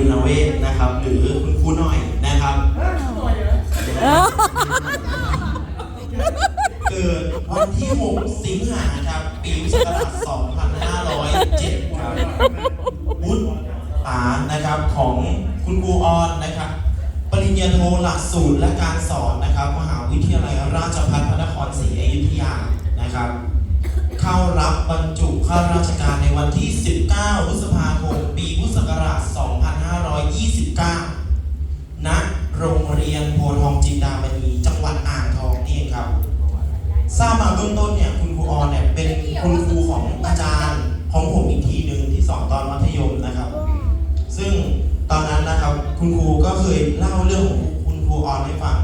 บุญเวศนะครับ หรือคุณครูหน่อยนะครับ เกิดวันที่ 6 สิงหาครับ ปีพุทธศักราช2507ครับวุฒิปานะครับของคุณครูออนนะครับ ปริญญาโทหลักสูตรและการสอนนะครับ มหาวิทยาลัยราชภัฏพระนครศรีอยุธยานะครับ เข้ารับบรรจุข้าราชการในวันที่ 19พฤษภาคม ปีพุทธศักราช 2529 ณ โรงเรียนโพธิ์ ทองจินดามณีจังหวัดอ่างทองนี่เองครับทราบมาเบื้องต้นเนี่ยคุณครูออนเนี่ยเป็นคุณครูของอาจารย์ของผมอีกทีหนึ่งที่สอนตอนมัธยมนะครับ ซึ่งตอนนั้นนะครับคุณครูก็เคยเล่าเรื่องของคุณครูออนให้ฟัง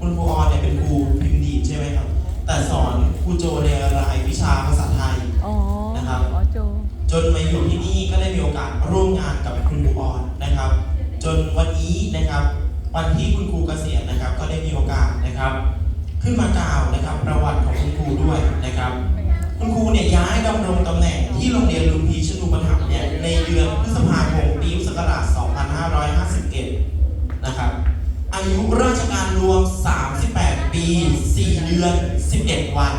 คุณครูออนเนี่ยเป็นครูพิมพ์ดีดใช่ไหมครับ แต่สอนครูโจในรายวิชาภาษาไทยอ๋อนะครับอ๋อโจจนมาอยู่ที่นี่ก็ได้มีโอกาสร่วมงานกับคุณครูออนนะครับ จนวันนี้นะครับ วันที่คุณครูเกษียณนะครับ ก็ได้มีโอกาสนะครับ ขึ้นมากล่าวนะครับ ประวัติของคุณครูด้วยนะครับ คุณครูเนี่ยย้ายดำรงตำแหน่งที่โรงเรียนลุมพีชนุปถัมภ์เนี่ยในเดือนพฤษภาคมปีพุทธศักราช 2551 นะครับ อายุราชการรวม 38 ปี 4 เดือน 11 วัน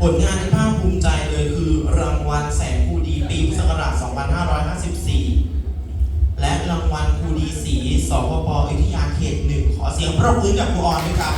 ผลงานที่ภาคภูมิใจเลยคือรางวัลแสงครูดีปีพุทธศักราช 2554 และรางวัลครูดี สพปอยุธยาเขตหนึ่งขอเสียงปรบมือกับครูออนด้วยครับ